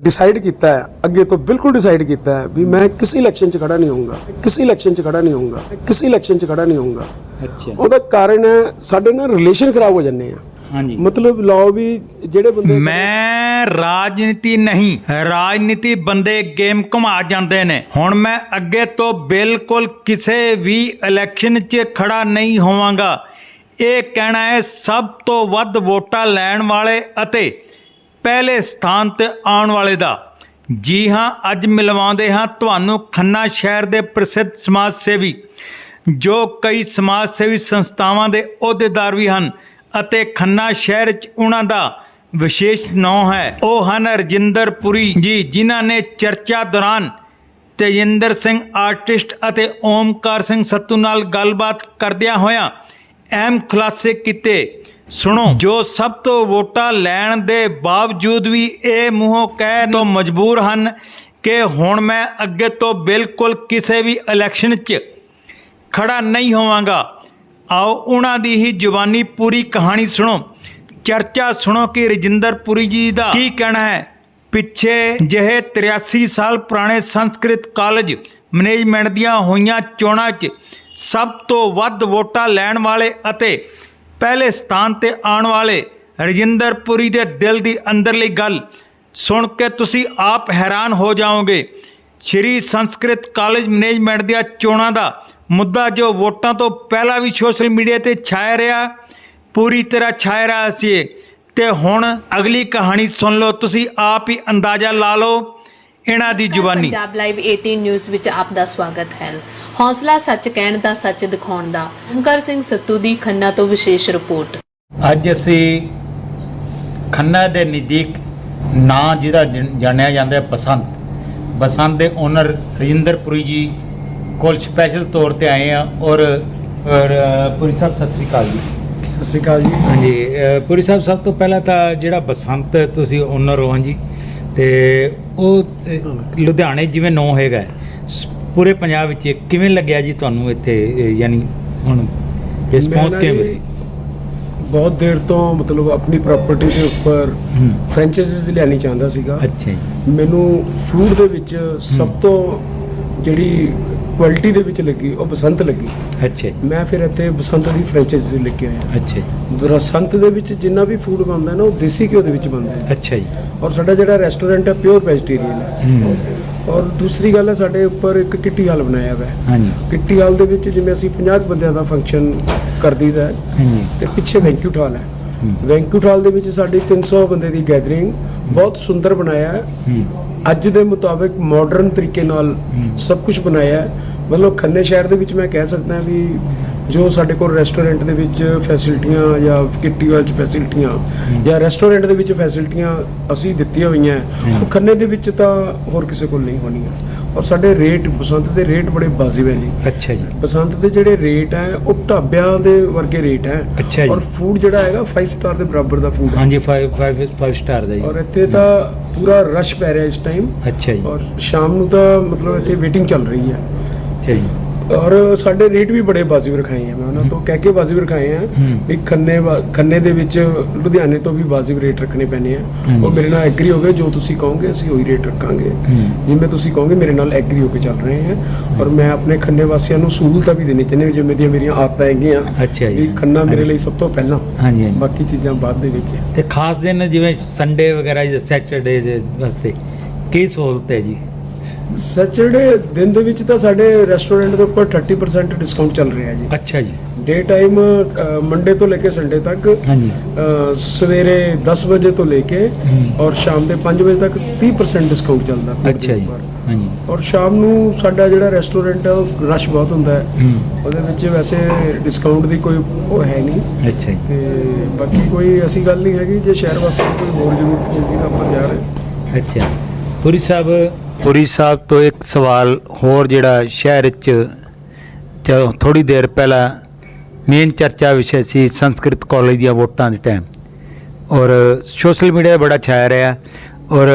Decide ਕੀਤਾ ਹੈ ਅੱਗੇ ਤੋਂ ਬਿਲਕੁਲ ਡਿਸਾਈਡ ਕੀਤਾ ਹੈ ਵੀ ਮੈਂ ਕਿਸੇ ਇਲੈਕਸ਼ਨ 'ਚ ਖੜਾ ਨਹੀਂ ਹੋਊਂਗਾ ਕਿਸੇ ਇਲੈਕਸ਼ਨ 'ਚ ਖੜਾ ਨਹੀਂ ਹੋਊਂਗਾ ਕਿਸੇ ਇਲੈਕਸ਼ਨ 'ਚ ਖੜਾ ਨਹੀਂ ਹੋਊਂਗਾ। ਅੱਛਾ। ਉਹਦਾ ਕਾਰਨ ਹੈ ਸਾਡੇ ਨਾਲ ਰਿਲੇਸ਼ਨ ਖਰਾਬ ਹੋ ਜੰਨੇ ਆ। ਹਾਂਜੀ। ਮਤਲਬ ਲਾਓ ਵੀ ਜਿਹੜੇ ਬੰਦੇ ਮੈਂ ਰਾਜਨੀਤੀ ਨਹੀਂ ਰਾਜਨੀਤੀ ਬੰਦੇ ਗੇਮ ਘੁਮਾ ਜਾਂਦੇ ਨੇ। ਹੁਣ ਮੈਂ ਅੱਗੇ ਤੋਂ ਬਿਲਕੁਲ ਕਿਸੇ ਵੀ ਇਲੈਕਸ਼ਨ 'ਚ ਖੜਾ ਨਹੀਂ ਹੋਵਾਂਗਾ। ਇਹ ਕਹਿਣਾ ਹੈ ਸਭ ਤੋਂ ਵੱਧ ਵੋਟਾਂ ਲੈਣ ਵਾਲੇ ਅਤੇ ਪਹਿਲੇ ਸਥਾਨ ਤੇ ਆਉਣ ਵਾਲੇ ਦਾ। ਜੀ ਹਾਂ, ਅੱਜ ਮਿਲਵਾਉਂਦੇ ਹਾਂ ਤੁਹਾਨੂੰ ਖੰਨਾ ਸ਼ਹਿਰ ਦੇ ਪ੍ਰਸਿੱਧ ਸਮਾਜ ਸੇਵੀ, ਜੋ ਕਈ ਸਮਾਜ ਸੇਵੀ ਸੰਸਥਾਵਾਂ ਦੇ ਅਹੁਦੇਦਾਰ ਵੀ ਹਨ ਅਤੇ ਖੰਨਾ ਸ਼ਹਿਰ 'ਚ ਉਹਨਾਂ ਦਾ ਵਿਸ਼ੇਸ਼ ਨਾਂ ਹੈ। ਉਹ ਹਨ ਰਜਿੰਦਰ ਪੁਰੀ ਜੀ, ਜਿਨ੍ਹਾਂ ਨੇ ਚਰਚਾ ਦੌਰਾਨ ਤੇਜਿੰਦਰ ਸਿੰਘ ਆਰਟਿਸਟ ਅਤੇ ਓਮਕਾਰ ਸਿੰਘ ਸੱਤੂ ਨਾਲ ਗੱਲਬਾਤ ਕਰਦਿਆਂ ਹੋਇਆਂ ਅਹਿਮ ਖੁਲਾਸੇ ਕੀਤੇ। ਸੁਣੋ। ਜੋ ਸਭ ਤੋਂ ਵੋਟਾਂ ਲੈਣ ਦੇ ਬਾਵਜੂਦ ਵੀ ਇਹ ਮੂੰਹੋਂ ਕਹਿ ਤੋਂ ਮਜਬੂਰ ਹਨ ਕਿ ਹੁਣ ਮੈਂ ਅੱਗੇ ਤੋਂ ਬਿਲਕੁਲ ਕਿਸੇ ਵੀ ਇਲੈਕਸ਼ਨ 'ਚ ਖੜਾ ਨਹੀਂ ਹੋਵਾਂਗਾ। ਆਓ ਉਹਨਾਂ ਦੀ ਹੀ ਜ਼ੁਬਾਨੀ ਪੂਰੀ ਕਹਾਣੀ ਸੁਣੋ। ਚਰਚਾ ਸੁਣੋ ਕਿ ਰਜਿੰਦਰ ਪੁਰੀ ਜੀ ਦਾ ਕੀ ਕਹਿਣਾ ਹੈ? ਪਿੱਛੇ ਜਿਹੇ 83 ਸਾਲ ਪੁਰਾਣੇ ਸੰਸਕ੍ਰਿਤ ਕਾਲਜ ਮੈਨੇਜਮੈਂਟ ਦੀਆਂ ਹੋਈਆਂ ਚੋਣਾਂ 'ਚ ਸਭ ਤੋਂ ਵੱਧ ਵੋਟਾਂ ਲੈਣ ਵਾਲੇ ਅਤੇ ਪਹਿਲੇ ਸਥਾਨ ਤੇ ਆਉਣ ਵਾਲੇ ਰਜਿੰਦਰ ਪੁਰੀ ਦੇ ਦਿਲ ਦੀ ਅੰਦਰਲੀ ਗੱਲ ਸੁਣ ਕੇ ਤੁਸੀਂ ਆਪ ਹੈਰਾਨ ਹੋ ਜਾਓਗੇ। ਸ਼੍ਰੀ ਸੰਸਕ੍ਰਿਤ ਕਾਲਜ ਮੈਨੇਜਮੈਂਟ ਦੀਆਂ ਚੋਣਾਂ ਦਾ ਮੁੱਦਾ ਜੋ ਵੋਟਾਂ ਤੋਂ ਪਹਿਲਾਂ ਵੀ ਸੋਸ਼ਲ ਮੀਡੀਆ ਤੇ ਛਾਇਆ ਰਿਹਾ ਪੂਰੀ ਤਰ੍ਹਾਂ ਛਾਇਆ ਰਿਹਾ ਸੀ ਤੇ ਹੁਣ ਅਗਲੀ ਕਹਾਣੀ ਸੁਣ ਲਓ ਤੁਸੀਂ ਆਪ ਹੀ ਅੰਦਾਜ਼ਾ ਲਾ ਲਓ। ਇਹਨਾਂ ਦੀ ਜ਼ੁਬਾਨੀ। ਪੰਜਾਬ ਲਾਈਵ 18 ਨਿਊਜ਼ ਵਿੱਚ ਆਪ ਦਾ ਸਵਾਗਤ ਹੈ। ਹੌਸਲਾ ਸੱਚ ਕਹਿਣ ਦਾ ਸੱਚ ਦਿਖਾਉਣ ਦਾ। ਓਮਕਾਰ ਸਿੰਘ ਸੱਤੂ ਦੀ ਖੰਨਾ ਤੋਂ ਵਿਸ਼ੇਸ਼ ਰਿਪੋਰਟ। ਅੱਜ ਅਸੀਂ ਖੰਨਾ ਦੇ ਨਜ਼ਦੀਕ ਨਾਂ ਜਿਹਦਾ ਜਣ- ਜਾਣਿਆ ਜਾਂਦਾ ਹੈ ਬਸੰਤ। ਬਸੰਤ ਦੇ ਓਨਰ ਰਜਿੰਦਰਪੁਰੀ ਜੀ ਕੋਲ ਸਪੈਸ਼ਲ ਤੌਰ ਤੇ ਆਏ ਆ ਔਰ ਪੁਰੀ ਸਾਹਿਬ ਸਤਿ ਸ੍ਰੀ ਅਕਾਲ ਜੀ। ਸਤਿ ਸ਼੍ਰੀ ਅਕਾਲ ਜੀ। ਹਾਂਜੀ ਪੁਰੀ ਸਾਹਿਬ ਸਭ ਤੋਂ ਪਹਿਲਾਂ ਤਾਂ ਜਿਹੜਾ ਬਸੰਤ ਤੁਸੀਂ ਓਨਰ ਹੋ ਹਾਂਜੀ ਤੇ ਉਹ ਲੁਧਿਆਣੇ ਜਿਵੇਂ ਨਾਂ ਹੈਗਾ ਪੂਰੇ ਪੰਜਾਬ ਵਿੱਚ ਕਿਵੇਂ ਲੱਗਿਆ ਜੀ ਤੁਹਾਨੂੰ ਇੱਥੇ ਯਾਨੀ ਹੁਣ ਰਿਸਪੌਂਸ ਮੈਂ ਨਾ ਕਿਵੇਂ ਜੀ ਬਹੁਤ ਦੇਰ ਤੋਂ ਮਤਲਬ ਆਪਣੀ ਪ੍ਰਾਪਰਟੀ ਦੇ ਉੱਪਰ ਹੂੰ। ਫਰੈਂਚਾਈਜ਼ੀ ਲੈਣੀ ਚਾਹੁੰਦਾ ਸੀਗਾ। ਅੱਛਾ ਜੀ। ਮੈਨੂੰ ਫੂਡ ਦੇ ਵਿੱਚ ਸਭ ਤੋਂ ਜਿਹੜੀ ਕੁਆਲਿਟੀ ਦੇ ਵਿੱਚ ਲੱਗੀ ਉਹ ਬਸੰਤ ਲੱਗੀ। ਅੱਛਾ ਜੀ। ਮੈਂ ਫਿਰ ਇੱਥੇ ਬਸੰਤ ਦੀ ਫਰੈਂਚਾਈਜ਼ੀ ਲੈ ਕੇ ਆਇਆ। ਅੱਛਾ ਜੀ। ਬਸੰਤ ਦੇ ਵਿੱਚ ਜਿੰਨਾ ਵੀ ਫੂਡ ਬਣਦਾ ਹੈ ਨਾ ਉਹ ਦੇਸੀ ਘਿਓ ਦੇ ਵਿੱਚ ਬਣਦਾ ਹੈ ਅੱਛਾ ਜੀ। ਔਰ ਸਾਡਾ ਜਿਹੜਾ ਰੈਸਟੋਰੈਂਟ ਹੈ ਪਿਓਰ ਵੈਜੀਟੇਰੀਅਨ ਹੈ। ਹੂੰ। ਔਰ ਦੂਸਰੀ ਗੱਲ ਹੈ ਸਾਡੇ ਉੱਪਰ ਇੱਕ ਕਿੱਟੀ ਹਾਲ ਬਣਾਇਆ ਹੋਇਆ ਹੈ। ਹਾਂਜੀ। ਕਿੱਟੀ ਹਾਲ ਦੇ ਵਿੱਚ ਜਿਵੇਂ ਅਸੀਂ 50 ਬੰਦਿਆਂ ਦਾ ਫੰਕਸ਼ਨ ਕਰ ਦਈਦਾ ਹੈ ਹਾਂਜੀ। ਤੇ ਪਿੱਛੇ ਵੈਂਕਿਊਟ ਹਾਲ ਹੈ। ਵੈਂਕਿਊਟ ਹਾਲ ਦੇ ਵਿੱਚ ਸਾਡੀ 300 ਬੰਦੇ ਦੀ ਗੈਦਰਿੰਗ ਬਹੁਤ ਸੁੰਦਰ ਬਣਾਇਆ ਹੈ। ਅੱਜ ਦੇ ਮੁਤਾਬਿਕ ਮਾਡਰਨ ਤਰੀਕੇ ਨਾਲ। ਸਭ ਕੁਝ ਬਣਾਇਆ ਹੈ। ਮਤਲਬ ਖੰਨੇ ਸ਼ਹਿਰ ਦੇ ਵਿੱਚ ਮੈਂ ਕਹਿ ਸਕਦਾ ਵੀ ਜੋ ਸਾਡੇ ਕੋਲ ਰੈਸਟੋਰੈਂਟ ਦੇ ਵਿੱਚ ਫੈਸਿਲਿਟੀਆਂ ਜਾਂ ਕਿੱਟੀ ਹਾਲ 'ਚ ਫੈਸਿਲਿਟੀਆਂ ਜਾਂ ਰੈਸਟੋਰੈਂਟ ਦੇ ਵਿੱਚ ਫੈਸਿਲਿਟੀਆਂ ਅਸੀਂ ਦਿੱਤੀਆਂ ਹੋਈਆਂ। ਉਹ ਖੰਨੇ ਦੇ ਵਿੱਚ ਤਾਂ ਹੋਰ ਕਿਸੇ ਕੋਲ ਨਹੀਂ ਹੋਣੀਆਂ। ਔਰ ਸਾਡੇ ਰੇਟ ਬਸੰਤ ਦੇ ਰੇਟ ਬੜੇ ਵਾਜਿਬ ਹੈ ਜੀ। ਅੱਛਾ ਜੀ। ਬਸੰਤ ਦੇ ਜਿਹੜੇ ਰੇਟ ਹੈ ਉਹ ਢਾਬਿਆਂ ਦੇ ਵਰਗੇ ਰੇਟ ਹੈ। ਅੱਛਾ ਜੀ। ਔਰ ਫੂਡ ਜਿਹੜਾ ਹੈਗਾ 5 ਸਟਾਰ ਦੇ ਬਰਾਬਰ ਦਾ ਫੂਡ ਹੈ। ਹਾਂਜੀ 5 5 5 ਸਟਾਰ ਦਾ ਔਰ ਜੀ ਇੱਥੇ ਤਾਂ ਪੂਰਾ ਰਸ਼ ਪੈ ਰਿਹਾ ਇਸ ਟਾਈਮ ਅੱਛਾ ਜੀ। ਔਰ ਸ਼ਾਮ ਨੂੰ ਤਾਂ ਮਤਲਬ ਇੱਥੇ ਵੇਟਿੰਗ ਚੱਲ ਰਹੀ ਹੈ। ਅੱਛਾ ਜੀ। ਔਰ ਸਾਡੇ ਰੇਟ ਵੀ ਬੜੇ ਵਾਜਿਬ ਰਖਾਏ ਆ। ਮੈਂ ਉਹਨਾਂ ਤੋਂ ਕਹਿ ਕੇ ਵਾਜਿਬ ਰਖਾਏ ਆ। ਵੀ ਖੰਨੇ ਖੰਨੇ ਦੇ ਵਿੱਚ ਲੁਧਿਆਣੇ ਤੋਂ ਵੀ ਵਾਜਿਬ ਰੇਟ ਰੱਖਣੇ ਪੈਣੇ ਆ। ਉਹ ਮੇਰੇ ਨਾਲ ਐਗਰੀ ਹੋ ਗਏ ਜੋ ਤੁਸੀਂ ਕਹੋਗੇ ਅਸੀਂ ਉਹੀ ਰੇਟ ਰੱਖਾਂਗੇ। ਜਿਵੇਂ ਤੁਸੀਂ ਕਹੋਗੇ ਮੇਰੇ ਨਾਲ ਐਗਰੀ ਹੋ ਕੇ ਚੱਲ ਰਹੇ ਹਾਂ ਔਰ ਮੈਂ ਆਪਣੇ ਖੰਨੇ ਵਾਸੀਆਂ ਨੂੰ ਸਹੂਲਤਾਂ ਵੀ ਦੇਣੀ ਚਾਹੁੰਦੇ ਜਿਵੇਂ ਦੀਆਂ ਮੇਰੀਆਂ ਆਦਤਾਂ ਹੈਗੀਆਂ। ਅੱਛਾ ਜੀ। ਖੰਨਾ ਮੇਰੇ। ਲਈ ਸਭ ਤੋਂ ਪਹਿਲਾਂ। ਹਾਂਜੀ ਹਾਂਜੀ। ਬਾਕੀ ਚੀਜ਼ਾਂ ਬਾਅਦ ਦੇ ਵਿੱਚ। ਤੇ ਖਾਸ ਦਿਨ ਜਿਵੇਂ ਸੰਡੇ ਵਗੈਰਾ ਜਾਂ ਸੈਟਰਡੇ ਦੇ ਵਾਸਤੇ ਕੀ ਸਹੂਲਤ ਹੈ ਜੀ? ਸੈਚਰਡੇ ਦਿਨ ਦੇ ਵਿੱਚ ਤਾਂ ਸਾਡੇ ਰੈਸਟੋਰੈਂਟ ਦੇ ਉੱਪਰ 30% ਡਿਸਕਾਊਂਟ ਚੱਲ ਰਿਹਾ ਜੀ। ਅੱਛਾ ਜੀ। ਡੇ ਟਾਈਮ ਮੰਡੇ ਤੋਂ ਲੈ ਕੇ ਸੰਡੇ ਤੱਕ ਹਾਂਜੀ। ਸਵੇਰੇ 10 ਵਜੇ ਤੋਂ ਲੈ ਕੇ। ਔਰ ਸ਼ਾਮ ਦੇ 5 ਵਜੇ ਤੱਕ 30% ਡਿਸਕਾਊਂਟ ਚੱਲਦਾ। ਅੱਛਾ ਜੀ। ਹਾਂਜੀ। ਔਰ ਸ਼ਾਮ ਨੂੰ ਸਾਡਾ ਜਿਹੜਾ ਰੈਸਟੋਰੈਂਟ ਹੈ ਉਹ ਰਸ਼ ਬਹੁਤ ਹੁੰਦਾ ਹੈ। ਉਹਦੇ ਵਿੱਚ ਵੈਸੇ ਡਿਸਕਾਊਂਟ ਦੀ ਕੋਈ ਉਹ ਹੈ ਨਹੀਂ। ਅੱਛਾ ਜੀ। ਤੇ ਬਾਕੀ ਕੋਈ ਐਸੀ ਗੱਲ ਨਹੀਂ ਹੈਗੀ ਜੇ ਸ਼ਹਿਰ ਵਾਸੀਆਂ ਨੂੰ ਕੋਈ ਹੋਰ ਜ਼ਰੂਰਤ ਹੋਊਗੀ ਤਾਂ ਆਪਾਂ ਜਾ ਰਹੇ ਅੱਛਾ। ਪੁਰੀ ਸਾਹਿਬ ਪੁਰੀ ਸਾਹਿਬ ਤੋਂ ਇੱਕ ਸਵਾਲ ਹੋਰ ਜਿਹੜਾ ਸ਼ਹਿਰ ਵਿੱਚ ਥੋੜੀ ਦੇਰ ਪਹਿਲਾਂ ਮੇਨ ਚਰਚਾ ਵਿਸ਼ੇ ਸੀ ਸੰਸਕ੍ਰਿਤ ਕਾਲਜ ਦੀਆਂ ਵੋਟਾਂ ਦੇ ਟਾਈਮ ਔਰ ਸੋਸ਼ਲ ਮੀਡੀਆ ਬੜਾ ਛਾਇਆ ਰਿਹਾ। ਔਰ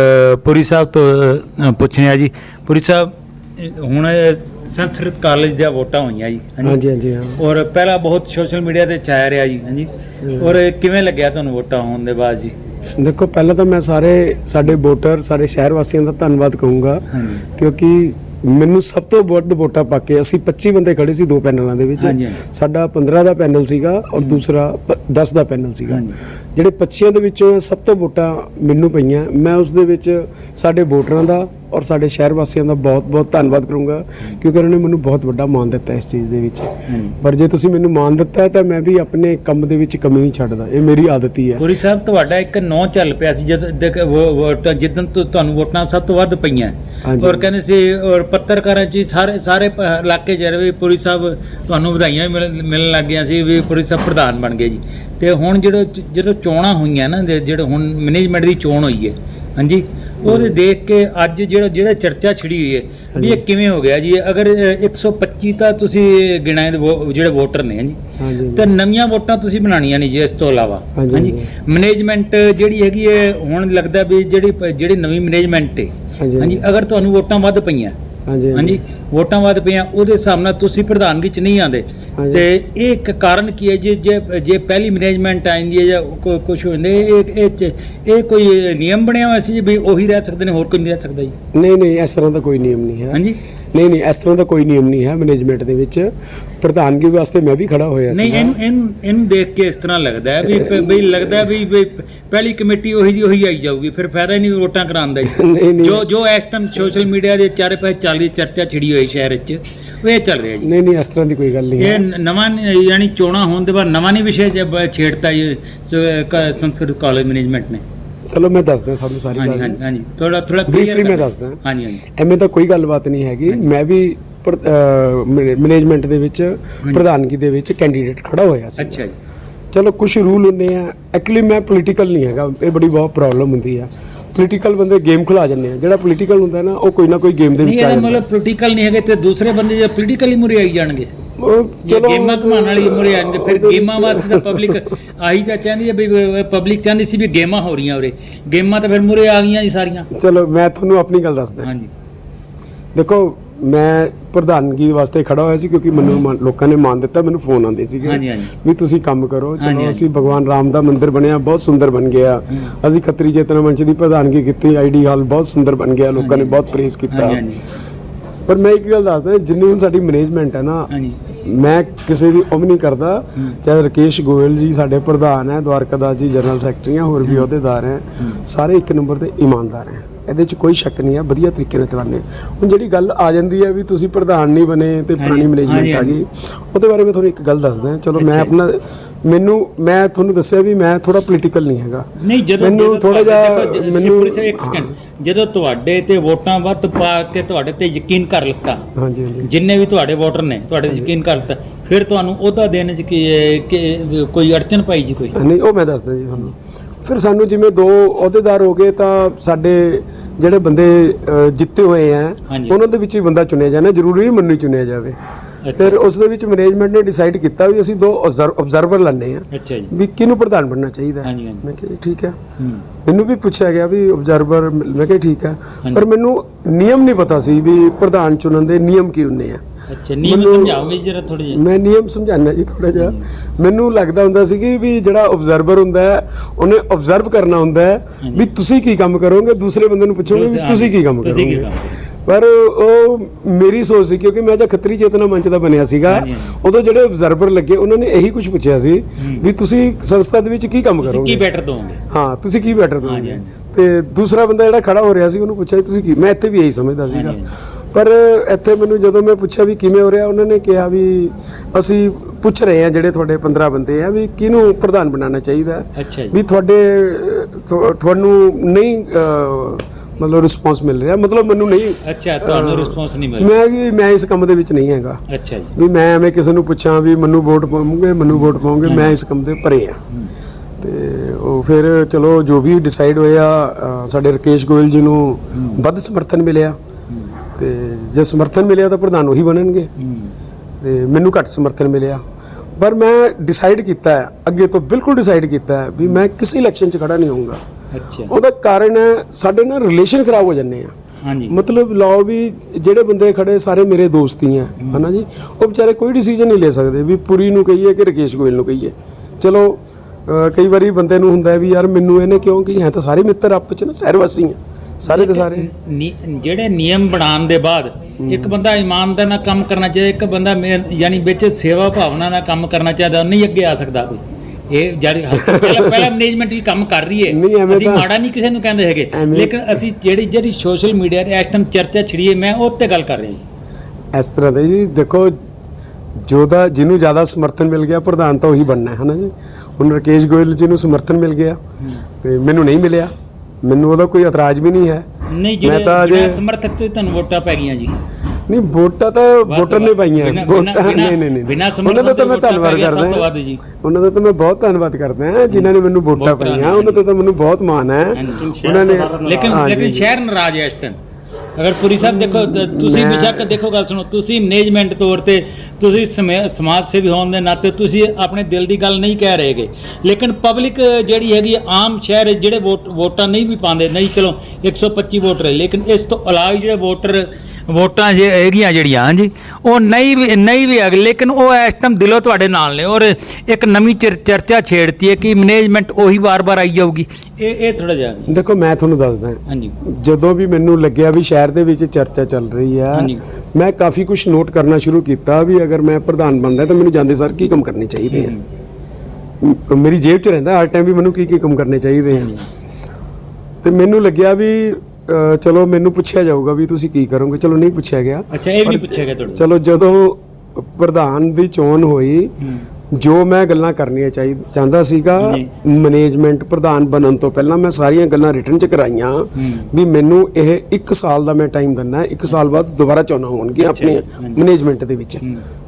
ਪੁਰੀ ਸਾਹਿਬ ਤੋਂ ਪੁੱਛਣਿਆ ਜੀ। ਪੁਰੀ ਸਾਹਿਬ ਹੁਣ ਸੰਸਕ੍ਰਿਤ ਕਾਲਜ ਦੀਆਂ ਵੋਟਾਂ ਹੋਈਆਂ ਜੀ ਹਾਂਜੀ। ਹਾਂਜੀ ਹਾਂ। ਔਰ ਪਹਿਲਾਂ ਬਹੁਤ ਸੋਸ਼ਲ ਮੀਡੀਆ ਤੇ ਛਾਇਆ ਰਿਹਾ ਜੀ ਹਾਂਜੀ। ਔਰ ਕਿਵੇਂ ਲੱਗਿਆ ਤੁਹਾਨੂੰ ਵੋਟਾਂ ਹੋਣ ਦੇ ਬਾਅਦ ਜੀ? ਦੇਖੋ ਪਹਿਲਾਂ ਤਾਂ ਮੈਂ ਸਾਰੇ ਸਾਡੇ ਵੋਟਰ ਸਾਰੇ ਸ਼ਹਿਰ ਵਾਸੀਆਂ ਦਾ ਧੰਨਵਾਦ ਕਹੂੰਗਾ ਕਿਉਂਕਿ ਮੈਨੂੰ ਸਭ ਤੋਂ ਵੱਧ ਵੋਟਾਂ ਪਾ ਕੇ ਅਸੀਂ 25 ਬੰਦੇ ਖੜੇ ਸੀ ਦੋ ਪੈਨਲਾਂ ਦੇ ਵਿੱਚ। ਹਾਂਜੀ, ਹਾਂਜੀ। ਸਾਡਾ 15 ਦਾ ਪੈਨਲ ਸੀਗਾ ਔਰ ਦੂਸਰਾ ਪ- 10 ਦਾ ਪੈਨਲ ਸੀਗਾ। ਹਾਂਜੀ। ਜਿਹੜੇ 25 ਦੇ ਵਿੱਚੋਂ ਸਭ ਤੋਂ ਵੋਟਾਂ ਮੈਨੂੰ ਪਈਆਂ। ਮੈਂ ਉਸ ਦੇ ਵਿੱਚ ਸਾਡੇ ਵੋਟਰਾਂ ਦਾ ਔਰ ਸਾਡੇ ਸ਼ਹਿਰ ਵਾਸੀਆਂ ਦਾ ਬਹੁਤ-ਬਹੁਤ ਧੰਨਵਾਦ ਕਰੂੰਗਾ ਕਿਉਂਕਿ ਉਹਨਾਂ ਨੇ ਮੈਨੂੰ ਬਹੁਤ ਵੱਡਾ ਮਾਣ ਦਿੱਤਾ ਇਸ ਚੀਜ਼ ਦੇ ਵਿੱਚ। ਪਰ ਜੇ ਤੁਸੀਂ ਮੈਨੂੰ ਮਾਣ ਦਿੱਤਾ ਹੈ ਤਾਂ ਮੈਂ ਵੀ ਆਪਣੇ ਕੰਮ ਦੇ ਵਿੱਚ ਕਮੀ ਨਹੀਂ ਛੱਡਦਾ। ਇਹ ਮੇਰੀ ਆਦਤ ਹੀ ਹੈ। ਪੁਰੀ ਸਾਹਿਬ ਤੁਹਾਡਾ ਇੱਕ ਨਾਂ ਚੱਲ ਪਿਆ ਸੀ ਜਦ ਵੋ- ਵੋਟ ਜਿੱਦਨ ਤੋਂ ਤੁਹਾਨੂੰ ਵੋਟਾਂ ਸਭ ਤੋਂ ਵੱਧ ਪਈਆਂ। ਹਾਂਜੀ। ਔਰ ਕਹਿੰਦੇ ਸੀ ਔਰ ਪੱਤਰਕਾਰਾਂ ਚ ਸਾਰੇ ਸਾਰੇ ਪ- ਇਲਾਕੇ ਚ ਵੀ ਪੁਰੀ ਸਾਹਿਬ ਤੁਹਾਨੂੰ ਵਧਾਈਆਂ ਵੀ ਮਿਲਣ ਮਿਲਣ ਲੱਗ ਗਈਆਂ ਸੀ ਵੀ ਪੁਰੀ ਸਾਹਿਬ ਪ੍ਰਧਾਨ ਬਣ ਗਏ ਜੀ। ਤੇ ਹੁਣ ਜਦੋਂ ਜਦੋਂ ਚੋਣਾਂ ਹੋਈਆਂ ਨਾ ਜਿਹੜੇ ਹੁਣ ਮੈਨੇਜਮੈਂਟ ਦੀ ਚੋਣ ਹੋਈ ਹੈ ਹਾਂਜੀ ਉਹਦੇ ਦੇਖ ਕੇ ਅੱਜ ਜਿਹੜਾ ਜਿਹੜਾ ਚਰਚਾ ਛਿੜੀ ਹੋਈ ਹੈ ਵੀ ਇਹ ਕਿਵੇਂ ਹੋ ਗਿਆ ਜੀ? ਅਗਰ ਅ, 125 ਤਾਂ ਤੁਸੀਂ ਗਿਣਾਏ ਦੇ ਵੋ- ਜਿਹੜੇ ਵੋਟਰ ਨੇ ਹਾਂਜੀ। ਹਾਂਜੀ। ਤੇ ਨਵੀਆਂ ਵੋਟਾਂ ਤੁਸੀਂ ਬਣਾਉਣੀਆਂ ਨਹੀਂ ਜੀ ਇਸ ਤੋਂ ਇਲਾਵਾ ਹਾਂਜੀ, ਹਾਂਜੀ। ਮੈਨੇਜਮੈਂਟ ਜਿਹੜੀ ਹੈਗੀ ਹੈ ਹੁਣ ਲੱਗਦਾ ਵੀ ਜਿਹੜੀ ਪ- ਜਿਹੜੀ ਨਵੀਂ ਮੈਨੇਜਮੈਂਟ ਹੈ ਹਾਂਜੀ, ਹਾਂਜੀ ਅਗਰ ਤੁਹਾਨੂੰ ਵੋਟਾਂ ਵੱਧ ਪਈਆਂ ਹਾਂਜੀ ਹਾਂਜੀ। ਵੋਟਾਂ ਵੱਧ ਪਈਆਂ ਉਹਦੇ ਹਿਸਾਬ ਨਾਲ ਤੁਸੀਂ ਪ੍ਰਧਾਨਗੀ ਚ ਨਹੀਂ ਆਂਦੇ ਹਾਂਜੀ। ਤੇ ਇਹ ਇੱਕ ਕਾਰਨ ਕੀ ਹੈ? ਜੇ ਜੇ ਜੇ ਪਹਿਲੀ ਮੈਨੇਜਮੈਂਟ ਆਂਦੀ ਹੈ ਜਾਂ ਕੁਝ ਹੁੰਦੇ ਇਹ ਇਹ 'ਚ- ਇਹ ਕੋਈ ਨਿਯਮ ਬਣਿਆ ਹੋਇਆ ਸੀ ਜੀ ਵੀ ਉਹੀ ਰਹਿ ਸਕਦੇ ਨੇ ਹੋਰ ਕੋਈ ਨਹੀਂ ਰਹਿ ਸਕਦਾ ਜੀ? ਨਹੀਂ ਨਹੀਂ ਇਸ ਤਰ੍ਹਾਂ ਦਾ ਕੋਈ ਨਿਯਮ ਨਹੀਂ ਹੈ। ਹਾਂਜੀ। ਨਹੀਂ ਨਹੀਂ ਇਸ ਤਰ੍ਹਾਂ ਦਾ ਕੋਈ ਨਿਯਮ ਨਹੀਂ ਹੈ ਮੈਨੇਜਮੈਂਟ ਦੇ ਵਿੱਚ। ਪ੍ਰਧਾਨਗੀ ਵਾਸਤੇ ਮੈਂ ਵੀ ਖੜਾ ਹੋਇਆ ਨਹੀਂ ਸੀ ਇਹਨੂੰ ਇਹਨੂੰ ਇਹਨੂੰ ਦੇਖ ਕੇ ਇਸ ਤਰ੍ਹਾਂ ਲੱਗਦਾ ਹੈ ਵੀ ਪ- ਵੀ ਲੱਗਦਾ ਹੈ ਵੀ ਵੀ ਪਹਿਲੀ ਕਮੇਟੀ ਉਹੀ ਦੀ ਉਹੀ ਆਈ ਜਾਊਗੀ ਫਿਰ ਫਾਇਦਾ ਹੀ ਨਹੀਂ ਵੋਟਾਂ ਕਰਾਉਣ ਦਾ ਜੀ। ਨਹੀਂ ਨਹੀਂ। ਜੋ ਜੋ ਇਸ ਟਾਈਮ ਸੋਸ਼ਲ ਮੀਡੀਆ ਦੇ ਚਾਰੇ ਪਾਸੇ ਚੱਲ ਰਹੀ ਚਰਚਾ ਛਿੜੀ ਹੋਈ ਸ਼ਹਿਰ ਵਿੱਚ ਉਹ ਇਹ ਚੱਲ ਰਿਹਾ ਜੀ। ਨਹੀਂ ਨਹੀਂ ਇਸ ਤਰ੍ਹਾਂ ਦੀ ਕੋਈ ਗੱਲ ਨਹੀਂ ਇਹ ਹੈ ਨ- ਨਵਾਂ ਨ- ਯਾਨੀ ਚੋਣਾਂ ਹੋਣ ਦੇ ਬਾਅਦ ਨਵਾਂ ਨਹੀਂ ਵਿਸ਼ੇ ਚ ਬ- ਛੇੜਤਾ ਇਹ ਸ- ਕ- ਸੰਸਕ੍ਰਿਤ ਕਾਲਜ ਮੈਨੇਜਮੈਂਟ ਨੇ। ਚਲੋ ਮੈਂ ਦੱਸਦਾ ਸਾਨੂੰ ਸਾਰੀ ਹਾਂਜੀ ਗੱਲ। ਹਾਂਜੀ ਹਾਂਜੀ। ਥੋੜਾ ਥੋੜਾ ਬਰੀਫਲੀ ਮੈਂ ਦੱਸਦਾ। ਹਾਂਜੀ ਹਾਂਜੀ। ਐਵੇਂ ਤਾਂ ਕੋਈ ਗੱਲਬਾਤ ਨਹੀਂ ਹੈਗੀ। ਮੈਂ ਵੀ ਮੈਨੇਜਮੈਂਟ ਦੇ ਵਿੱਚ ਪ੍ਰਧਾਨਗੀ ਦੇ ਵਿੱਚ ਕੈਂਡੀਡੇਟ ਖੜਾ ਹੋਇਆ ਸੀ। ਅੱਛਾ ਜੀ। ਚਲੋ ਕੁਝ ਰੂਲ ਹੁੰਦੇ ਆ। ਐਕਚੁਅਲੀ ਮੈਂ ਪੋਲੀਟੀਕਲ ਨਹੀਂ ਹੈਗਾ। ਇਹ ਬੜੀ ਬਹੁਤ ਪ੍ਰੋਬਲਮ ਹੁੰਦੀ ਆ। ਪੋਲੀਟੀਕਲ ਬੰਦੇ ਗੇਮ ਖਿਲਾ ਜਾਂਦੇ ਆ। ਜਿਹੜਾ ਪੋਲੀਟੀਕਲ ਹੁੰਦਾ ਨਾ ਉਹ ਕੋਈ ਨਾ ਕੋਈ ਗੇਮ ਦੇ ਵਿੱਚ ਆ ਜਾਂਦਾ। ਮਤਲਬ ਪੋਲੀਟੀਕਲ ਨਹੀਂ ਹੈਗੇ ਤੇ ਦੂਸਰੇ ਬੰਦੇ ਜੇ ਪੋਲੀਟੀਕਲੀ ਮੁਰੇ ਆਈ ਜਾਣਗੇ। ਜੇ ਗੇਮਾਂ ਘਮਾਉਣ ਵਾਲੀ ਮੁਰੇ ਆਣਗੇ ਫਿਰ ਗੇਮਾਂ ਵਾਸਤੇ ਤਾਂ ਪਬਲਿਕ ਆਹੀ ਤਾਂ ਚਾਹੁੰਦੀ ਹੈ ਵੀ ਪਬਲਿਕ ਚਾਹੁੰਦੀ ਸੀ ਵੀ ਗੇਮਾਂ ਹੋ ਰਹੀਆਂ ਉਰੇ। ਗੇਮਾਂ ਤਾਂ ਫਿਰ ਮੁਰੇ ਆ ਗਈਆਂ ਜੀ ਸਾਰੀਆਂ। ਚਲੋ ਮੈਂ ਤੁਹਾਨੂੰ ਆਪਣੀ ਗੱਲ ਦੱਸਦਾ। ਹਾਂਜੀ। ਦੇਖੋ ਮੈਂ ਪ੍ਰਧਾਨਗੀ ਵਾਸਤੇ ਖੜਾ ਹੋਇਆ ਸੀ ਕਿਉਂਕਿ ਮੈਨੂੰ ਲੋਕਾਂ ਨੇ ਮਾਨ ਦਿੱਤਾ ਮੈਨੂੰ ਫੋਨ ਆਉਂਦੇ ਸੀਗੇ। ਵੀ ਤੁਸੀਂ ਕੰਮ ਕਰੋ ਚਲੋ। ਅਸੀਂ ਭਗਵਾਨ ਰਾਮ ਦਾ ਮੰਦਿਰ ਬਣਿਆ ਬਹੁਤ ਸੁੰਦਰ ਬਣ ਗਿਆ। ਅਸੀਂ ਖੱਤਰੀ ਚੇਤਨਾ ਮੰਚ ਦੀ ਪ੍ਰਧਾਨਗੀ ਕੀਤੀ ਆਈਡੀ ਹਾਲ ਬਹੁਤ ਸੁੰਦਰ ਬਣ ਗਿਆ ਲੋਕਾਂ ਨੇ। ਬਹੁਤ ਪ੍ਰੇਜ਼ ਕੀਤਾ। ਪਰ ਮੈਂ ਇੱਕ ਗੱਲ ਦੱਸਦਾ ਜਿੰਨੀ ਹੁਣ ਸਾਡੀ ਮੈਨੇਜਮੈਂਟ ਹੈ ਨਾ ਮੈਂ ਕਿਸੇ ਦੀ ਉਹ ਵੀ ਨਹੀਂ ਕਰਦਾ ਚਾਹੇ ਰਕੇਸ਼ ਗੋਇਲ ਜੀ ਸਾਡੇ ਪ੍ਰਧਾਨ ਹੈ ਦਵਾਰਕਾਦਾਸ ਜੀ ਜਨਰਲ ਸੈਕਟਰੀ ਹੈ ਹੋਰ ਵੀ ਅਹੁਦੇਦਾਰ ਹੈ। ਸਾਰੇ ਇੱਕ ਨੰਬਰ ਤੇ ਇਮਾਨਦਾਰ ਹੈ। ਇਹਦੇ 'ਚ ਕੋਈ ਸ਼ੱਕ ਨਹੀਂ ਹੈ ਵਧੀਆ ਤਰੀਕੇ ਨਾਲ ਚਲਾਉਂਦੇ ਹੁਣ ਜਿਹੜੀ ਗੱਲ ਆ ਜਾਂਦੀ ਹੈ ਵੀ ਤੁਸੀਂ ਪ੍ਰਧਾਨ ਨਹੀਂ ਬਣੇ ਤੇ ਪੁਰਾਣੀ ਮੈਨੇਜਮੈਂਟ ਆ ਗਈ ਉਹਦੇ ਬਾਰੇ ਮੈਂ ਤੁਹਾਨੂੰ ਇੱਕ ਗੱਲ ਦੱਸਦਾ ਚਲੋ ਮੈਂ। ਆਪਣਾ ਮੈਨੂੰ ਮੈਂ ਤੁਹਾਨੂੰ ਦੱਸਿਆ ਵੀ ਮੈਂ ਥੋੜਾ ਪੋਲੀਟੀਕਲ ਨਹੀਂ ਹੈਗਾ। ਨਹੀਂ ਜਦੋਂ ਮੈਨੂੰ ਤੁਹਾਡੇ- ਜਿਹਾ- ਮੈਨੂੰ- ਇੱਕ ਸਕਿੰਡ ਜਦੋਂ ਤੁਹਾਡੇ ਤੇ ਵੋਟਾਂ ਵੱਧ ਪਾ ਕੇ ਤੁਹਾਡੇ ਤੇ ਯਕੀਨ ਕਰ ਲਿੱਤਾ ਹਾਂਜੀ ਹਾਂਜੀ। ਜਿੰਨੇ ਵੀ ਤੁਹਾਡੇ ਵੋਟਰ ਨੇ ਤੁਹਾਡੇ ਤੇ ਯਕੀਨ ਕਰ ਲਿੱਤਾ ਫਿਰ ਤੁਹਾਨੂੰ ਉਹਦਾ ਦੇਣ ਚ ਕੋਈ ਅੜਚਨ ਪਾਈ ਜੀ ਕੋਈ? ਨਹੀਂ ਉਹ ਮੈਂ ਦੱਸਦਾ ਜੀ ਤੁਹਾਨੂੰ। ਫਿਰ ਸਾਨੂੰ ਜਿਵੇਂ ਦੋ ਅਹੁਦੇਦਾਰ ਹੋ ਗਏ ਤਾਂ ਸਾਡੇ ਜਿਹੜੇ ਬੰਦੇ ਜਿੱਤੇ ਹੋਏ ਆ। ਉਹਨਾਂ ਦੇ ਵਿੱਚ ਹੀ ਬੰਦਾ ਚੁਣਿਆ ਜਾਣਾ ਜ਼ਰੂਰੀ ਨਹੀਂ ਮੈਨੂੰ ਚੁਣਿਆ ਜਾਵੇ। ਫਿਰ ਉਸ ਦੇ ਵਿੱਚ ਮੈਨੇਜਮੈਂਟ ਨੇ ਡਿਸਾਈਡ ਕੀਤਾ ਵੀ ਅਸੀਂ ਦੋ ਆਬਜ਼ਰਵਰ ਲੈਣੇ ਆ ਅੱਛਾ ਜੀ। ਵੀ ਕਿਹਨੂੰ ਪ੍ਰਧਾਨ ਬਣਨਾ ਚਾਹੀਦਾ। ਮੈਂ ਕਿਹਾ ਜੀ ਠੀਕ ਹੈ। ਮੈਨੂੰ ਵੀ ਪੁੱਛਿਆ ਗਿਆ ਵੀ ਆਬਜ਼ਰਵਰ ਮੈਂ ਕਿਹਾ ਠੀਕ ਹੈ। ਪਰ ਮੈਨੂੰ ਨਿਯਮ ਨਹੀਂ ਪਤਾ ਸੀ ਵੀ ਪ੍ਰਧਾਨ ਚੁਣਨ ਦੇ ਨਿਯਮ ਕੀ ਹੁੰਦੇ ਆ। ਅੱਛਾ ਨਿਯਮ ਸਮਝਾਓਗੇ ਜਰਾ ਥੋੜੀ ਜਿਹੀ। ਮੈਂ ਨਿਯਮ ਸਮਝਾਣਾ ਜੀ ਥੋੜਾ ਜਿਹਾ। ਮੈਨੂੰ ਲੱਗਦਾ ਹੁੰਦਾ ਸੀ ਕਿ ਵੀ ਜਿਹੜਾ ਆਬਜ਼ਰਵਰ ਹੁੰਦਾ ਹੈ ਉਹਨੇ ਆਬਜ਼ਰਵ ਕਰਨਾ ਹੁੰਦਾ ਹੈ ਵੀ ਤੁਸੀਂ ਕੀ ਕੰਮ ਕਰੋਗੇ ਦੂਸਰੇ ਬੰਦੇ ਨੂੰ ਪੁੱਛੋਗੇ ਵੀ ਤੁਸੀਂ ਕੀ ਕੰਮ ਕਰੋਗੇ। ਪਰ ਉਹ ਮੇਰੀ ਸੋਚ ਸੀ ਕਿਉਂਕਿ ਮੈਂ ਜਦ ਖੱਤਰੀ ਚੇਤਨਾ ਮੰਚ ਦਾ ਬਣਿਆ ਸੀਗਾ। ਉਦੋਂ ਜਿਹੜੇ ਆਬਜ਼ਰਵਰ ਲੱਗੇ ਉਹਨਾਂ ਨੇ ਇਹੀ ਕੁਝ ਪੁੱਛਿਆ ਸੀ ਵੀ ਤੁਸੀਂ ਸੰਸਥਾ ਦੇ ਵਿੱਚ ਕੀ ਕੰਮ ਤੁਸੀਂ ਕੀ ਕਰੋਗੇ? ਬੈਟਰ ਦੋਗੇ? ਹਾਂ ਤੁਸੀਂ ਕੀ ਬੈਟਰ ਦੋਗੇ। ਤੇ ਦੂਸਰਾ ਬੰਦਾ ਜਿਹੜਾ ਖੜਾ ਹੋ ਰਿਹਾ ਸੀ ਉਹਨੂੰ ਪੁੱਛਿਆ ਤੁਸੀਂ ਕੀ ਮੈਂ ਇੱਥੇ ਵੀ ਇਹੀ ਸਮਝਦਾ ਸੀਗਾ। ਪਰ ਇੱਥੇ ਮੈਨੂੰ ਜਦੋਂ ਮੈਂ ਪੁੱਛਿਆ ਵੀ ਕਿਵੇਂ ਹੋ ਰਿਹਾ ਉਹਨਾਂ ਨੇ ਕਿਹਾ ਵੀ ਅਸੀਂ ਪੁੱਛ ਰਹੇ ਹਾਂ ਜਿਹੜੇ ਤੁਹਾਡੇ 15 ਬੰਦੇ ਆ ਵੀ ਕਿਹਨੂੰ ਪ੍ਰਧਾਨ ਬਣਾਉਣਾ ਚਾਹੀਦਾ। ਵੀ ਤੁਹਾਡੇ ਤੁਹਾਨੂੰ ਨਹੀਂ ਮਤਲਬ ਰਿਸਪੌਂਸ ਮਿਲ ਰਿਹਾ। ਮਤਲਬ ਮੈਨੂੰ ਨਹੀਂ ਅੱਛਾ ਤੁਹਾਨੂੰ ਰਿਸਪੌਂਸ ਨਹੀਂ ਮਿਲ ਮੈਂ ਵੀ ਮੈਂ ਇਸ ਕੰਮ ਦੇ ਵਿੱਚ ਨਹੀਂ ਹੈਗਾ। ਅੱਛਾ ਜੀ। ਵੀ ਮੈਂ ਐਵੇਂ ਕਿਸੇ ਨੂੰ ਪੁੱਛਾਂ ਵੀ ਮੈਨੂੰ ਵੋਟ ਪਾਉਂਗੇ ਮੈਨੂੰ ਵੋਟ ਪਾਉਂਗੇ ਮੈਂ ਇਸ ਕੰਮ ਦੇ ਪਰੇ ਆ ਤੇ ਉਹ ਫਿਰ ਚਲੋ ਜੋ ਵੀ ਡਿਸਾਈਡ ਹੋਇਆ ਸਾਡੇ ਰਕੇਸ਼ ਗੋਇਲ ਜੀ ਨੂੰ ਵੱਧ ਸਮਰਥਨ ਮਿਲਿਆ। ਤੇ ਜੇ ਸਮਰਥਨ ਮਿਲਿਆ ਤਾਂ ਪ੍ਰਧਾਨ ਉਹੀ ਬਣਨਗੇ। ਤੇ ਮੈਨੂੰ ਘੱਟ ਸਮਰਥਨ ਮਿਲਿਆ। ਪਰ ਮੈਂ ਡਿਸਾਈਡ ਕੀਤਾ ਹੈ ਅੱਗੇ ਤੋਂ ਬਿਲਕੁਲ ਡਿਸਾਈਡ ਕੀਤਾ ਹੈ ਵੀ ਮੈਂ ਕਿਸੇ ਇਲੈਕਸ਼ਨ 'ਚ ਖੜਾ ਨਹੀਂ ਹੋਊਂਗਾ। ਅੱਛਾ। ਉਹਦਾ ਕਾਰਨ ਹੈ ਸਾਡੇ ਨਾਲ ਰਿਲੇਸ਼ਨ ਖਰਾਬ ਹੋ ਜਾਂਦੇ ਆ। ਹਾਂਜੀ। ਮਤਲਬ ਲਾਓ ਵੀ ਜਿਹੜੇ ਬੰਦੇ ਖੜੇ ਸਾਰੇ ਮੇਰੇ ਦੋਸਤ ਹੀ ਆ ਹਨਾ ਜੀ? ਉਹ ਵਿਚਾਰੇ ਕੋਈ ਡਿਸੀਜਨ ਨਹੀਂ ਲੈ ਸਕਦੇ ਵੀ ਪੁਰੀ ਨੂੰ ਕਹੀਏ ਕਿ ਰਕੇਸ਼ ਗੋਇਲ ਨੂੰ ਕਹੀਏ। ਚਲੋ ਕਈ ਵਾਰੀ ਬੰਦੇ ਨੂੰ ਹੁੰਦਾ ਹੈ ਵੀ ਯਾਰ ਮੈਨੂੰ ਇਹਨੇ ਕਿਉਂ ਕਿ ਹੈ ਤਾਂ ਸਾਰੇ ਮਿੱਤਰ ਆਪਸ ਚ ਨਾ ਸਹਿਰਵਾਸੀ ਆ। ਸਾਰੇ ਦੇ ਸਾਰੇ। ਨੀ- ਜਿਹੜੇ ਨਿਯਮ ਬਣਾਉਣ ਦੇ ਬਾਅਦ ਇੱਕ ਬੰਦਾ ਇਮਾਨਦਾਰ ਨਾਲ ਕੰਮ ਕਰਨਾ ਚਾਹੀਦਾ ਇੱਕ ਬੰਦਾ ਯਾਨੀ ਵਿੱਚ ਸੇਵਾ ਭਾਵਨਾ ਨਾਲ ਕੰਮ ਕਰਨਾ ਚਾਹੀਦਾ ਨਹੀਂ ਅੱਗੇ ਆ ਸਕਦਾ ਕੋਈ। ਇਹ ਜਿਹੜੀ ਪਹਿਲਾਂ ਪਹਿਲਾਂ ਮੈਨੇਜਮੈਂਟ ਵੀ ਕੰਮ ਕਰ ਰਹੀ ਹੈ। ਅਸੀਂ ਮਾੜਾ ਨਹੀਂ ਕਿਸੇ ਨੂੰ ਕਹਿੰਦੇ ਹੈਗੇ। ਲੇਕਿਨ ਅਸੀਂ ਜਿਹੜੀ ਜਿਹੜੀ ਸੋਸ਼ਲ ਮੀਡੀਆ ਤੇ ਇਸ ਟਾਈਮ ਚਰਚਾ ਛਿੜੀ ਹੈ ਮੈਂ ਉਹ ਤੇ ਗੱਲ ਕਰ ਰਿਹਾ ਜੀ। ਇਸ ਤਰ੍ਹਾਂ ਦੇ ਜੀ ਦੇਖੋ ਜੋ ਦਾ ਜਿਹਨੂੰ ਜ਼ਿਆਦਾ ਸਮਰਥਨ ਮਿਲ ਗਿਆ ਪ੍ਰਧਾਨ ਤਾਂ ਉਹੀ ਬਣਨਾ ਹੈ ਹਨਾ ਜੀ? ਹੁਣ ਰਕੇਸ਼ ਗੋਇਲ ਜੀ ਨੂੰ ਸਮਰਥਨ ਮਿਲ ਗਿਆ ਤੇ ਮੈਨੂੰ ਨਹੀਂ ਮਿਲਿਆ। ਮੈਨੂੰ ਉਹਦਾ ਕੋਈ ਇਤਰਾਜ਼ ਵੀ ਨਹੀਂ ਹੈ। ਨਹੀਂ ਮੈਂ ਜਿਹੜੇ ਸਮਰਥਕ ਤੋਂ ਤੁਹਾਨੂੰ ਵੋਟਾਂ ਪੈ ਗਈਆਂ ਜੀ। ਨਹੀਂ ਵੋਟਾਂ ਤਾਂ ਵੋਟਰ ਨੇ ਪਾਈਆਂ ਵੋਟਾਂ ਨਹੀਂ ਨਹੀਂ ਨਹੀਂ ਬਿਨਾਂ ਉਹਨਾਂ ਦਾ ਤਾਂ ਮੈਂ ਧੰਨਵਾਦ ਕਰਦਾ ਹਾਂ। ਉਹਨਾਂ ਦਾ ਤਾਂ ਮੈਂ ਬਹੁਤ ਧੰਨਵਾਦ ਕਰਦਾ ਹਾਂ ਜਿਨ੍ਹਾਂ ਨੇ ਮੈਨੂੰ ਵੋਟਾਂ ਪਾਈਆਂ। ਉਹਨਾਂ ਦਾ ਤਾਂ ਮੈਨੂੰ ਬਹੁਤ ਮਾਣ ਹੈ। ਉਹਨਾਂ ਨੇ ਲੇਕਿਨ। ਲੇਕਿਨ ਸ਼ਹਿਰ ਨਾਰਾਜ਼ ਹੈ ਇਸ ਟਾਈਮ ਅਗਰ ਪੁਰੀ ਸਾਹਿਬ ਦੇਖੋ ਤੁਸੀਂ ਬੇਸ਼ੱਕ ਦੇਖੋ ਗੱਲ ਸੁਣੋ ਤੁਸੀਂ ਮੈਨੇਜਮੈਂਟ ਤੌਰ ਤੇ ਤੁਸੀਂ ਸਮੇ- ਸਮਾਜ ਸੇਵੀ ਹੋਣ ਦੇ ਨਾਤੇ ਤੁਸੀਂ ਆਪਣੇ ਦਿਲ ਦੀ ਗੱਲ ਨਹੀਂ ਕਹਿ ਰਹੇਗੇ ਲੇਕਿਨ ਪਬਲਿਕ ਜਿਹੜੀ ਹੈਗੀ ਆਮ ਸ਼ਹਿਰ ਜਿਹੜੇ ਵੋਟ ਵੋਟਾਂ ਨਹੀਂ ਵੀ ਪਾਉਂਦੇ ਨਹੀਂ ਚਲੋ 125 ਵੋਟਰ ਹੈ ਲੇਕਿਨ ਇਸ ਤੋਂ ਇਲਾਵਾ ਜਿਹੜੇ ਵੋਟਰ ਵੋਟਾਂ ਜੇ ਹੈਗੀਆਂ ਜਿਹੜੀਆਂ ਹਾਂਜੀ ਉਹ ਨਹੀਂ ਵੀ ਨਹੀਂ ਵੀ ਹੈਗੇ ਲੇਕਿਨ ਉਹ ਇਸ ਟਾਈਮ ਦਿਲੋਂ ਤੁਹਾਡੇ ਨਾਲ ਨੇ ਔਰ ਇੱਕ ਨਵੀਂ ਚਰ- ਚਰਚਾ ਛੇੜਤੀ ਹੈ ਕਿ ਮੈਨੇਜਮੈਂਟ ਉਹੀ ਵਾਰ-ਵਾਰ ਆਈ ਜਾਊਗੀ। ਇਹ ਇਹ ਥੋੜਾ ਜਿਹਾ ਦੇਖੋ ਮੈਂ ਤੁਹਾਨੂੰ ਦੱਸਦਾ ਹਾਂਜੀ। ਜਦੋਂ ਵੀ ਮੈਨੂੰ ਲੱਗਿਆ ਵੀ ਸ਼ਹਿਰ ਦੇ ਵਿੱਚ ਚਰਚਾ ਚੱਲ ਰਹੀ ਆ ਹਾਂਜੀ। ਮੈਂ ਕਾਫੀ ਕੁਝ ਨੋਟ ਕਰਨਾ ਸ਼ੁਰੂ ਕੀਤਾ ਵੀ ਅਗਰ ਮੈਂ ਪ੍ਰਧਾਨ ਬਣਦਾ ਤਾਂ ਮੈਨੂੰ ਜਾਂਦੇ ਸਰ ਕੀ ਕੰਮ ਕਰਨੇ ਚਾਹੀਦੇ ਆ? ਮ- ਮੇਰੀ ਜੇਬ 'ਚ ਰਹਿੰਦਾ ਹਰ ਟਾਈਮ ਵੀ ਮੈਨੂੰ ਕੀ ਕੀ ਕੰਮ ਕਰਨੇ ਚਾਹੀਦੇ ਆ। ਤੇ ਮੈਨੂੰ ਲੱਗਿਆ ਵੀ ਚਲੋ ਮੈਨੂੰ ਪੁੱਛਿਆ ਜਾਊਗਾ ਵੀ ਤੁਸੀਂ ਕੀ ਕਰੋਗੇ। ਚਲੋ ਨਹੀਂ ਪੁੱਛਿਆ ਗਿਆ। ਅੱਛਾ ਇਹ ਵੀ ਨਹੀਂ ਪੁੱਛਿਆ ਗਿਆ ਤੁਹਾਡੇ ਚਲੋ ਜਦੋਂ ਪ੍ਰਧਾਨ ਦੀ ਚੋਣ ਹੋਈ ਜੋ ਮੈਂ ਗੱਲਾਂ ਕਰਨੀਆਂ ਚਾਹੀ ਚਾਹੁੰਦਾ ਸੀਗਾ। ਮੈਨੇਜਮੈਂਟ ਪ੍ਰਧਾਨ ਬਣਨ ਤੋਂ ਪਹਿਲਾਂ ਮੈਂ ਸਾਰੀਆਂ ਗੱਲਾਂ ਰਿਟਰਨ ਚ ਕਰਾਈਆਂ ਵੀ ਮੈਨੂੰ ਇਹ 1 ਸਾਲ ਦਾ ਮੈਂ ਟਾਈਮ ਦਿੰਨਾ ਹੈ 1 ਸਾਲ ਬਾਅਦ ਦੁਬਾਰਾ ਚੋਣਾਂ ਹੋਣਗੀਆਂ ਆਪਣੀਆਂ ਮੈਨੇਜਮੈਂਟ ਦੇ ਵਿੱਚ।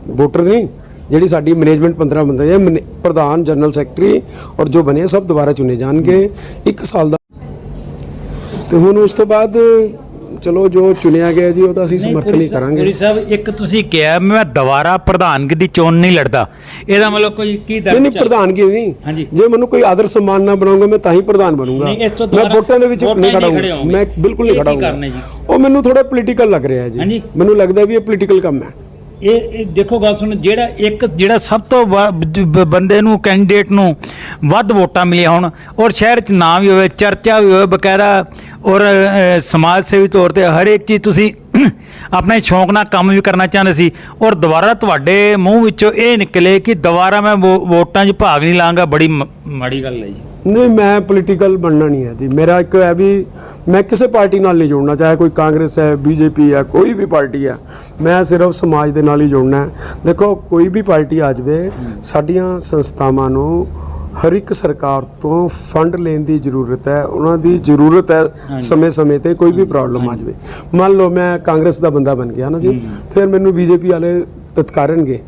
ਵੋਟਰ ਨਹੀਂ ਜਿਹੜੀ ਸਾਡੀ ਮੈਨੇਜਮੈਂਟ 15 ਬੰਦੇ ਹੈ ਮੈਨੇ- ਪ੍ਰਧਾਨ ਜਨਰਲ ਸੈਕਟਰੀ ਔਰ ਜੋ ਬਣੇ ਸਭ ਦੁਬਾਰਾ ਚੁਣੇ ਜਾਣਗੇ। 1 ਸਾਲ ਦਾ ਤੇ ਹੁਣ ਉਸ ਤੋਂ ਬਾਅਦ ਚਲੋ ਜੋ ਚੁਣਿਆ ਗਿਆ ਜੀ ਉਹਦਾ ਅਸੀਂ ਸਮਰਥਨ ਹੀ ਕਰਾਂਗੇ ਪੁਰੀ ਸਾਹਿਬ ਇੱਕ ਤੁਸੀਂ ਕਿਹਾ ਮੈਂ ਦੁਬਾਰਾ ਪ੍ਰਧਾਨਗੀ ਦੀ ਚੋਣ ਨਹੀਂ ਲੜਦਾ ਇਹਦਾ ਮਤਲਬ ਕੋਈ ਕੀ ਨਹੀਂ ਨਹੀਂ ਚੱਲ- ਪ੍ਰਧਾਨਗੀ ਨਹੀਂ। ਜੇ ਮੈਨੂੰ ਕੋਈ ਆਦਰ ਸਨਮਾਨ ਨਾ ਬਣਾਉਂਗਾ ਮੈਂ ਤਾਂ ਹੀ ਪ੍ਰਧਾਨ ਬਣੂੰਗਾ ਨਹੀਂ, ਮੈਂ ਵੋਟਾਂ ਦੇ ਵਿੱਚ ਨਹੀਂ ਹੀ ਖੜਾ ਨਹੀਂ ਖੜੇ ਹੋਊਂਗਾ ਹੋਵੋਗੇ। ਮੈਂ ਬਿਲਕੁਲ ਨਹੀਂ ਇਹ ਖੜਾ ਕੀ ਹੋਊਂਗਾ ਕਰਨਾ ਜੀ? ਉਹ ਮੈਨੂੰ ਥੋੜਾ ਪੋਲੀਟੀਕਲ ਲੱਗ ਰਿਹਾ ਹੈ ਜੀ। ਮੈਨੂੰ ਲੱਗਦਾ ਵੀ ਇਹ ਪੋਲੀਟੀਕਲ ਕੰਮ ਹੈ ਇਹ ਇਹ ਦੇਖੋ ਗੱਲ ਸੁਣ, ਜਿਹੜਾ ਇੱਕ ਜਿਹੜਾ ਸਭ ਤੋਂ ਵ- ਬੰਦੇ ਨੂੰ ਕੈਂਡੀਡੇਟ ਨੂੰ ਵੱਧ ਵੋਟਾਂ ਮਿਲੀਆਂ ਹੋਣ ਔਰ ਸ਼ਹਿਰ 'ਚ ਨਾਂ ਵੀ ਹੋਵੇ, ਚਰਚਾ ਵੀ ਹੋਵੇ, ਬਕਾਇਦਾ ਔਰ ਸਮਾਜ ਸੇਵੀ ਤੌਰ ਤੇ ਹਰ ਇੱਕ ਚੀਜ਼ ਤੁਸੀਂ ਆਪਣੇ ਸ਼ੌਂਕ ਨਾਲ ਕੰਮ ਵੀ ਕਰਨਾ ਚਾਹੁੰਦੇ ਸੀ ਔਰ ਦੁਬਾਰਾ ਤੁਹਾਡੇ ਮੂੰਹ ਵਿੱਚੋਂ ਇਹ ਨਿਕਲੇ ਕਿ ਦੁਬਾਰਾ ਮੈਂ ਵੋਟਾਂ 'ਚ ਭਾਗ ਨਹੀਂ ਲਾਂਗਾ ਬੜੀ ਮਾੜੀ ਗੱਲ ਹੈ ਜੀ। ਨਹੀਂ ਮੈਂ ਪੋਲੀਟੀਕਲ ਬਣਨਾ ਨਹੀਂ ਹੈ ਜੀ। ਮੇਰਾ ਇੱਕ ਹੈ ਵੀ ਮੈਂ ਕਿਸੇ ਪਾਰਟੀ ਨਾਲ ਨਹੀਂ ਜੁੜਨਾ ਚਾਹੇ ਕੋਈ ਕਾਂਗਰਸ ਹੈ ਬੀਜੇਪੀ ਹੈ ਕੋਈ ਵੀ ਪਾਰਟੀ ਹੈ ਮੈਂ ਸਿਰਫ ਸਮਾਜ ਦੇ ਨਾਲ ਹੀ ਜੁੜਨਾ ਹੈ। ਦੇਖੋ ਕੋਈ ਵੀ ਪਾਰਟੀ ਆ ਜਾਵੇ ਸਾਡੀਆਂ ਸੰਸਥਾਵਾਂ ਨੂੰ ਹਰ ਇੱਕ ਸਰਕਾਰ ਤੋਂ ਫੰਡ ਲੈਣ ਦੀ ਜ਼ਰੂਰਤ ਹੈ ਉਹਨਾਂ ਦੀ ਜ਼ਰੂਰਤ ਹੈ ਸਮੇਂ-ਸਮੇਂ ਤੇ ਕੋਈ ਵੀ ਪ੍ਰੋਬਲਮ ਆ ਜਾਵੇ। ਮੰਨ ਲਓ ਮੈਂ ਕਾਂਗਰਸ ਦਾ ਬੰਦਾ ਬਣ ਗਿਆ ਨਾ ਜੀ ਫਿਰ ਮੈਨੂੰ ਬੀਜੇਪੀ ਵਾਲੇ ਤਤਕਾਰਨਗੇ।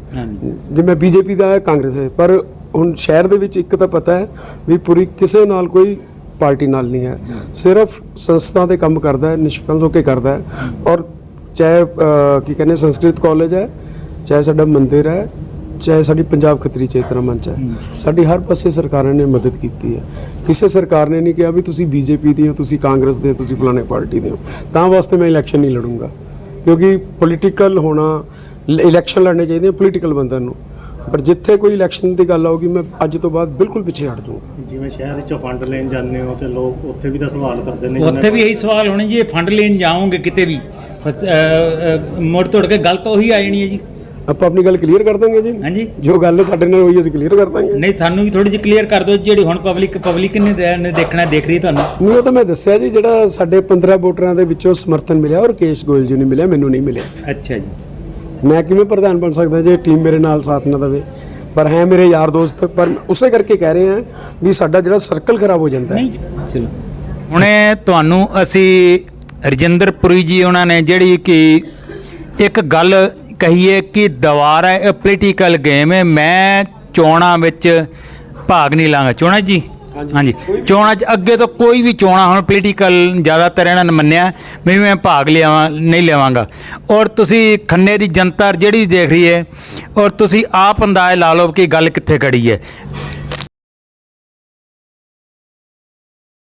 ਜੇ ਮੈਂ ਬੀਜੇਪੀ ਦਾ ਕਾਂਗਰਸ ਹੈ ਪਰ ਹੁਣ ਸ਼ਹਿਰ ਦੇ ਵਿੱਚ ਇੱਕ ਤਾਂ ਪਤਾ ਹੈ ਵੀ ਪੂਰੀ ਕਿਸੇ ਨਾਲ ਕੋਈ ਪਾਰਟੀ ਨਾਲ ਨਹੀਂ ਹੈ। ਸਿਰਫ ਸੰਸਥਾ ਦੇ ਕੰਮ ਕਰਦਾ ਹੈ ਨਿਸ਼ਪਲ ਹੋ ਕੇ ਕਰਦਾ ਹੈ। ਔਰ ਚਾਹੇ ਕੀ ਕਹਿੰਦੇ ਸੰਸਕ੍ਰਿਤ ਕਾਲਜ ਹੈ ਚਾਹੇ ਸਾਡਾ ਮੰਦਿਰ ਹੈ ਚਾਹੇ ਸਾਡੀ ਪੰਜਾਬ ਖੱਤਰੀ ਚੇਤਨਾ ਮੰਚ ਹੈ। ਸਾਡੀ ਹਰ ਪਾਸੇ ਸਰਕਾਰਾਂ ਨੇ ਮਦਦ ਕੀਤੀ ਹੈ। ਕਿਸੇ ਸਰਕਾਰ ਨੇ ਨਹੀਂ ਕਿਹਾ ਵੀ ਤੁਸੀਂ ਬੀਜੇਪੀ ਦੇ ਹੋ ਤੁਸੀਂ ਕਾਂਗਰਸ ਦੇ ਹੋ ਤੁਸੀਂ ਫਲਾਣੇ ਪਾਰਟੀ ਦੇ ਹੋ। ਤਾਂ ਵਾਸਤੇ ਮੈਂ ਇਲੈਕਸ਼ਨ ਨਹੀਂ ਲੜੂੰਗਾ। ਕਿਉਂਕਿ ਪੋਲੀਟੀਕਲ ਹੋਣਾ ਇਲੈਕਸ਼ਨ ਲੜਨੇ ਚਾਹੀਦੇ ਪੋਲੀਟੀਕਲ ਬੰਦਿਆਂ ਨੂੰ। ਪਰ ਜਿੱਥੇ ਕੋਈ ਇਲੈਕਸ਼ਨ ਦੀ ਗੱਲ ਆਊਗੀ ਮੈਂ ਅੱਜ ਤੋਂ ਬਾਅਦ ਬਿਲਕੁਲ ਪਿੱਛੇ ਹਟ ਜਾਊਂਗਾ। ਜਿਵੇਂ ਸ਼ਹਿਰ ਵਿੱਚੋਂ ਫੰਡ ਲੈਣ ਜਾਂਦੇ ਹੋ ਤੇ ਲੋਕ ਉੱਥੇ ਵੀ ਤਾਂ ਸਵਾਲ ਕਰਦੇ ਨੇ ਉੱਥੇ ਵੀ ਇਹੀ ਸਵਾਲ ਹੋਣੇ ਜੀ ਇਹ ਫੰਡ ਲੈਣ ਜਾਓਗੇ ਕਿਤੇ ਵੀ। ਮੁੜ ਤੋੜ ਕੇ ਗੱਲ ਤਾਂ ਉਹੀ ਆ ਜਾਣੀ ਹੈ ਜੀ। ਆਪਾਂ ਆਪਣੀ ਗੱਲ ਕਲੀਅਰ ਕਰ ਦਾਂਗੇ ਜੀ? ਹਾਂਜੀ। ਜੋ ਗੱਲ ਸਾਡੇ ਨਾਲ ਹੋਈ ਅਸੀਂ ਕਲੀਅਰ ਕਰ ਦਾਂਗੇ। ਨਹੀਂ ਤੁਹਾਨੂੰ ਵੀ ਥੋੜੀ ਜਿਹੀ ਕਲੀਅਰ ਕਰ ਦਿਓ ਜਿਹੜੀ ਹੁਣ ਪਬਲਿਕ ਪਬਲਿਕ ਨੇ ਦੇ- ਨੇ ਦੇਖਣਾ ਦੇਖ ਰਹੀ ਹੈ ਤੁਹਾਨੂੰ। ਨਹੀਂ ਉਹ ਤਾਂ ਮੈਂ ਦੱਸਿਆ ਜੀ ਜਿਹੜਾ ਸਾਡੇ 15 ਵੋਟਰਾਂ ਦੇ ਵਿੱਚੋਂ ਸਮਰਥਨ ਮਿਲਿਆ ਔਰ ਕੇਸ਼ ਗੋਇਲ ਜੀ ਨੂੰ ਮਿਲਿਆ ਮੈਨੂੰ ਨਹੀਂ ਮਿਲਿਆ। ਅੱਛਾ ਜੀ। ਮੈਂ ਕਿਵੇਂ ਪ੍ਰਧਾਨ ਬਣ ਸਕਦਾ ਜੇ ਟੀਮ ਮੇਰੇ ਨਾਲ ਸਾਥ ਨਾ ਦੇਵੇ? ਪਰ ਹੈ ਮੇਰੇ ਯਾਰ ਦੋਸਤ ਪਰ ਉਸੇ ਕਰਕੇ ਕਹਿ ਰਹੇ ਹਾਂ ਵੀ ਸਾਡਾ ਜਿਹੜਾ ਸਰਕਲ ਖਰਾਬ ਹੋ ਜਾਂਦਾ ਹੈ। ਨਹੀਂ ਚਲੋ। ਹੁਣੇ ਤੁਹਾਨੂੰ ਅਸੀਂ ਰਜਿੰਦਰਪੁਰੀ ਜੀ ਉਹਨਾਂ ਨੇ ਜਿਹੜੀ ਕਿ ਇੱਕ ਗੱਲ ਕਹੀ ਹੈ ਕਿ ਦੁਬਾਰਾ ਇਹ ਪੋਲੀਟੀਕਲ ਗੇਮ ਹੈ। ਮੈਂ ਚੋਣਾਂ ਵਿੱਚ ਭਾਗ ਨਹੀਂ ਲਾਂਗਾ। ਚੋਣਾਂ ਜੀ? ਹਾਂਜੀ। ਚੋਣਾਂ 'ਚ ਅੱਗੇ ਤੋਂ ਕੋਈ ਵੀ ਚੋਣਾਂ ਹੁਣ ਪੋਲੀਟੀਕਲ ਜ਼ਿਆਦਾਤਰ ਇਹਨਾਂ ਨੇ ਮੰਨਿਆ ਵੀ ਮੈਂ ਭਾਗ ਲਿਆਵਾਂ ਨਹੀਂ ਲਵਾਂਗਾ। ਔਰ ਤੁਸੀਂ ਖੰਨੇ ਦੀ ਜਨਤਾ ਜਿਹੜੀ ਦੇਖ ਰਹੀ ਹੈ ਔਰ ਤੁਸੀਂ ਆਪ ਅੰਦਾਜ਼ ਲਾ ਲਓ ਕਿ ਗੱਲ ਕਿੱਥੇ ਖੜੀ ਹੈ।